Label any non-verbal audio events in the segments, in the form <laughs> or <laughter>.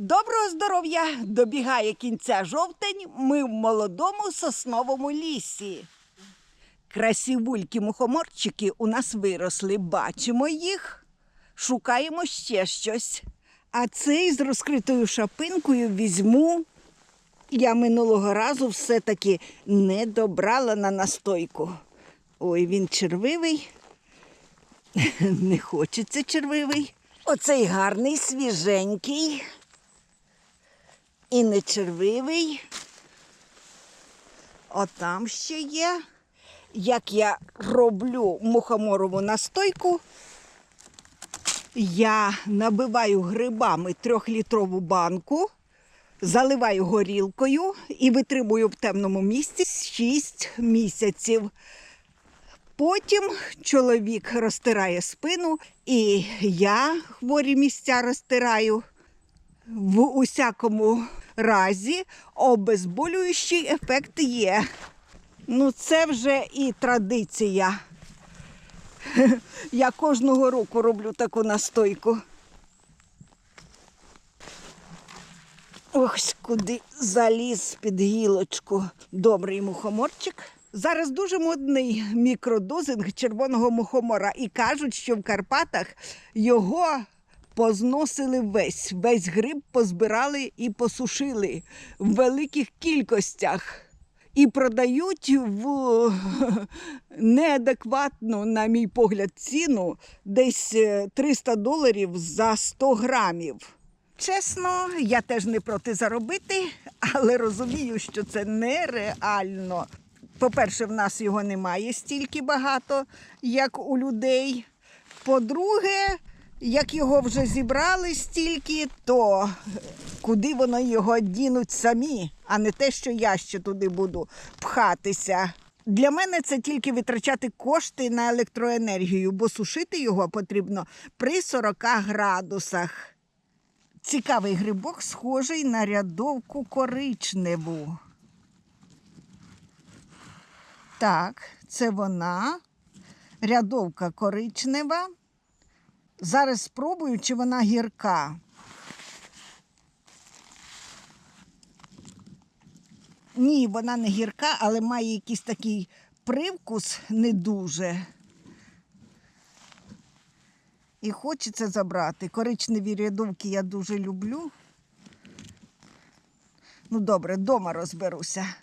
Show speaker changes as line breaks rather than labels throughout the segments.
Доброго здоров'я! Добігає кінця жовтень. Ми в молодому сосновому лісі. Красивулькі мухоморчики у нас виросли. Бачимо їх, шукаємо ще щось. А цей з розкритою шапинкою візьму. Я минулого разу все-таки не добрала на настойку. Ой, він червивий. <laughs> Не хочеться червивий. Оцей гарний, свіженький. І не червивий. Отам ще є. Як я роблю мухоморову настойку, я набиваю грибами трьохлітрову банку, заливаю горілкою і витримую в темному місці 6 місяців. Потім чоловік розтирає спину, і я хворі місця розтираю. В усякому разі обезболюючий ефект є. Ну, це вже і традиція. <laughs> Я кожного року роблю таку настойку. Ось куди заліз під гілочку. Добрий мухоморчик. Зараз дуже модний мікродозинг червоного мухомора. І кажуть, що в Карпатах його позносили весь. Весь гриб позбирали і посушили в великих кількостях. І продають в <laughs> неадекватну, на мій погляд, ціну десь е, 300 доларів за 100 грамів. Чесно, я теж не проти заробити, <laughs> але розумію, що це нереально. По-перше, в нас його немає стільки багато, як у людей. По-друге, як його вже зібрали стільки, то куди воно його дінуть самі, а не те, що я ще туди буду пхатися. Для мене це тільки витрачати кошти на електроенергію, бо сушити його потрібно при 40 градусах. Цікавий грибок, схожий на рядовку коричневу. Так, це вона. Рядовка коричнева. Зараз спробую, чи вона гірка. Ні, вона не гірка, але має якийсь такий привкус не дуже. І хочеться забрати. Коричневі рядовки я дуже люблю. Ну, добре, вдома розберуся.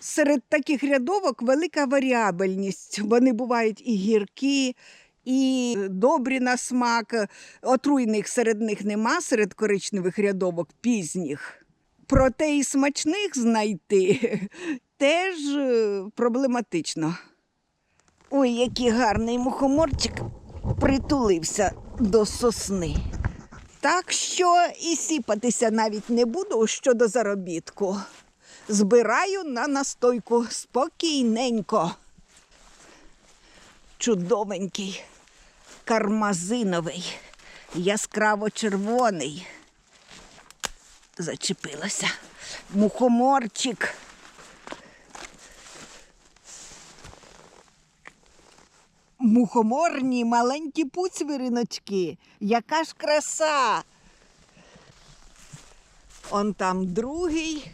Серед таких рядовок велика варіабельність. Вони бувають і гіркі, і добрі на смак. Отруйних серед них нема, серед коричневих рядовок пізніх. Проте і смачних знайти <laughs> теж е, проблематично. Ой, який гарний мухоморчик притулився до сосни. Так що і сіпатися навіть не буду щодо заробітку. Збираю на настойку спокійненько. Чудовенький, кармазиновий, яскраво червоний. Зачепилася. Мухоморчик. Мухоморні маленькі пуцвіриночки. Яка ж краса. Он там другий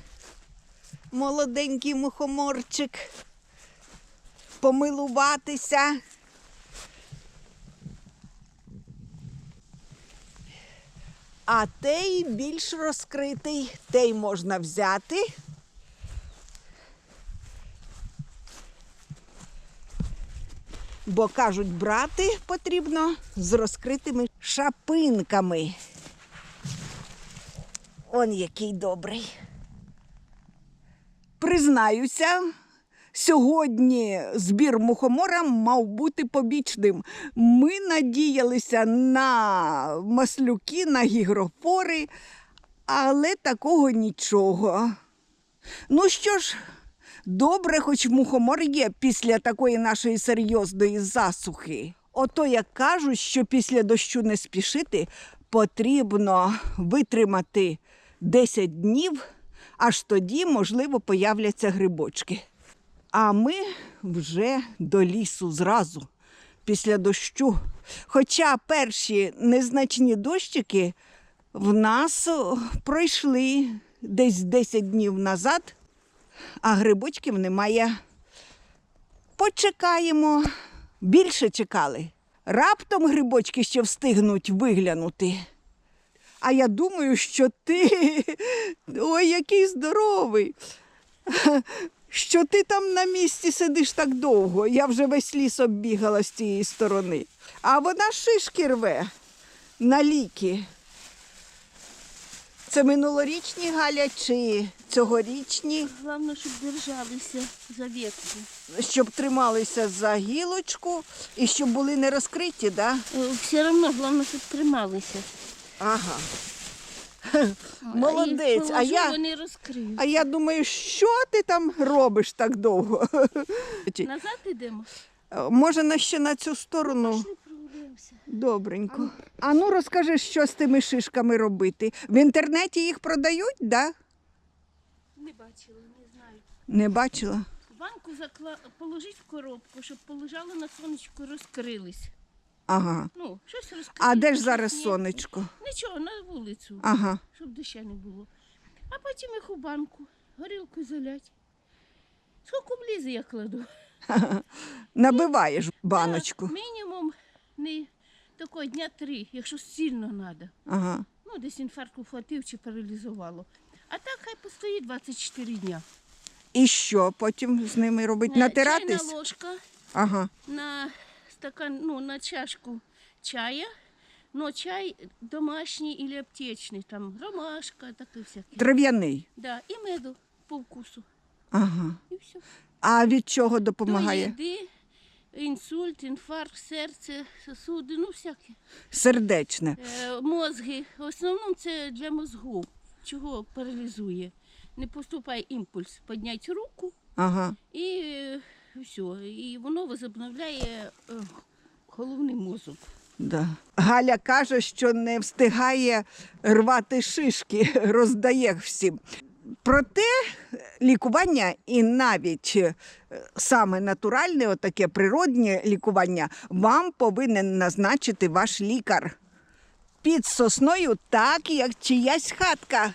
молоденький мухоморчик. Помилуватися. А той більш розкритий, той можна взяти. Бо кажуть, брати потрібно з розкритими шапинками. Он який добрий. Признаюся, сьогодні збір мухомора мав бути побічним. Ми надіялися на маслюки, на гігрофори, але такого нічого. Ну що ж, добре, хоч мухомор є після такої нашої серйозної засухи. Ото як кажуть, що після дощу не спішити, потрібно витримати 10 днів, аж тоді, можливо, появляться грибочки. А ми вже до лісу зразу, після дощу. Хоча перші незначні дощики В нас пройшли десь 10 днів назад, а грибочків немає. Почекаємо. Більше чекали. Раптом грибочки ще встигнуть виглянути. А я думаю, що ти <laughs> ой, який здоровий. Що ти там на місці сидиш так довго. Я вже весь ліс оббігала з тієї сторони. А вона шишки рве на ліки. Це минулорічні Галя чи цьогорічні,
Головне, щоб держалися за ветку.
щоб трималися за гілочку і щоб були не розкриті, да?
Е, Все одно, головне, щоб трималися.
Ага. <laughs> Молодець. А я,
вони розкриють.
а я думаю, що ти там робиш так довго?
Назад йдемо?
Може, на ще на цю сторону? Добренько. А ну розкажи, що з тими шишками робити. В інтернеті їх продають, да?
Не бачила, не знаю.
Не бачила.
Банку закла... положить в коробку, щоб полежали на сонечку, розкрились.
Ага.
Ну, щось розкрилось.
А де ж зараз сонечко?
Нічого, на вулицю,
Ага.
щоб доща не було. А потім їх у банку, горілку залять. Скільки влізе я кладу? <laughs>
Набиваєш баночку.
Так, мінімум не такого дня три, якщо сильно треба.
Ага.
Ну, десь інфаркт ухватив чи паралізувало. А так хай постоїть 24 дня.
І що потім з ними робити?
Е,
Натиратись?
Чайна ложка
Ага.
на стакан, ну, на чашку чая. Ну, чай домашній і аптечний, там ромашка, таке всяке.
Трав'яний.
Да, і меду по вкусу.
Ага.
І все.
А від чого
До
допомагає?
їди, інсульт, інфаркт, серце, сосуди, ну всяке.
Сердечне.
Е, Мозги. В основному це для мозгу. Чого паралізує? Не поступає імпульс. Підняти руку
Ага.
і е, все. І воно возобновляє е, головний мозок.
Да. Галя каже, що не встигає рвати шишки, <laughs> роздає всім. Проте лікування і навіть е, саме натуральне, отаке природнє лікування вам повинен назначити ваш лікар. Під сосною, так як чиясь хатка.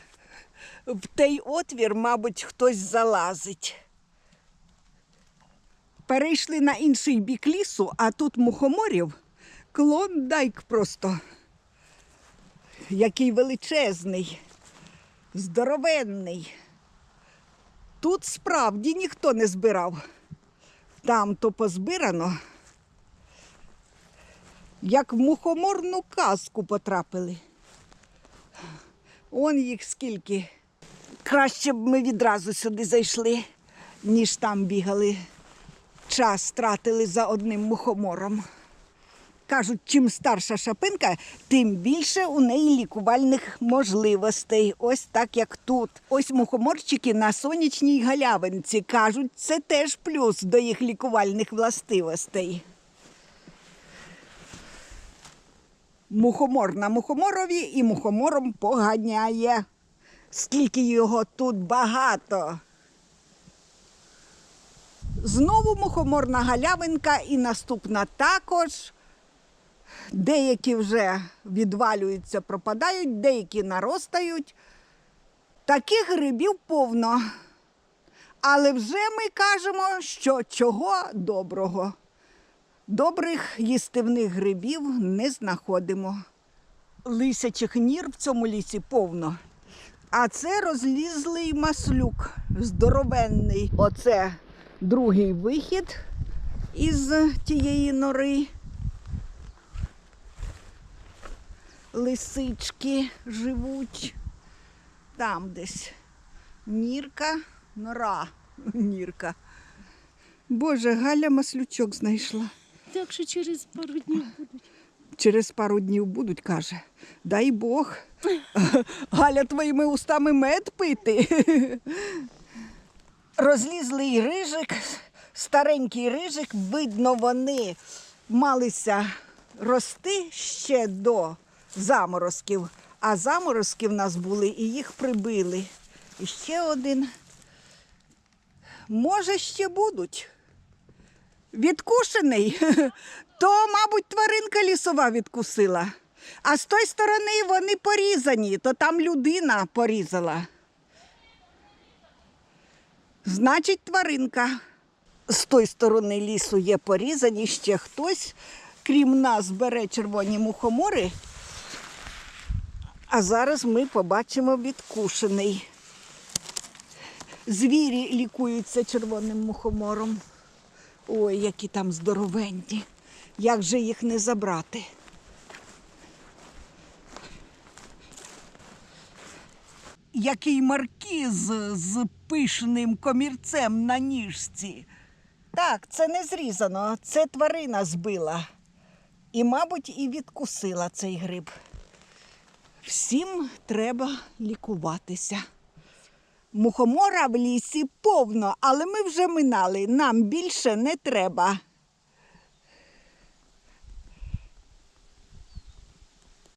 В той отвір, мабуть, хтось залазить. Перейшли на інший бік лісу, а тут мухоморів клондайк просто. Який величезний, здоровенний. Тут справді ніхто не збирав. Там то позбирано, як в мухоморну казку потрапили. Он їх скільки. Краще б ми відразу сюди зайшли, ніж там бігали. Час тратили за одним мухомором. Кажуть, чим старша шапинка, тим більше у неї лікувальних можливостей. Ось так як тут. Ось мухоморчики на сонячній галявинці. Кажуть, це теж плюс до їх лікувальних властивостей. Мухомор на мухоморові і мухомором поганяє. Скільки його тут багато. Знову мухоморна галявинка і наступна також. Деякі вже відвалюються, пропадають, деякі наростають. Таких грибів повно. Але вже ми кажемо, що чого доброго. Добрих їстивних грибів не знаходимо. Лисячих нір в цьому лісі повно. А це розлізлий маслюк, здоровенний. Оце другий вихід із тієї нори. Лисички живуть. Там десь нірка, нора, нірка. Боже, Галя маслючок знайшла.
Так що через пару днів будуть.
Через пару днів будуть, каже. Дай Бог. Галя твоїми устами мед пити. Розлізлий рижик, старенький рижик, видно, вони малися рости ще до заморозків, а заморозки в нас були і їх прибили. І ще один. Може, ще будуть. Відкушений, <laughs> то, мабуть, тваринка лісова відкусила. А з тої сторони вони порізані, то там людина порізала. Значить, тваринка. З тої сторони лісу є порізані ще хтось, крім нас, бере червоні мухомори. А зараз ми побачимо відкушений. Звірі лікуються червоним мухомором. Ой, які там здоровенні. Як же їх не забрати? Який маркіз з пишним комірцем на ніжці. Так, це не зрізано, це тварина збила. І, мабуть, і відкусила цей гриб. Всім треба лікуватися. Мухомора в лісі повно, але ми вже минали. Нам більше не треба.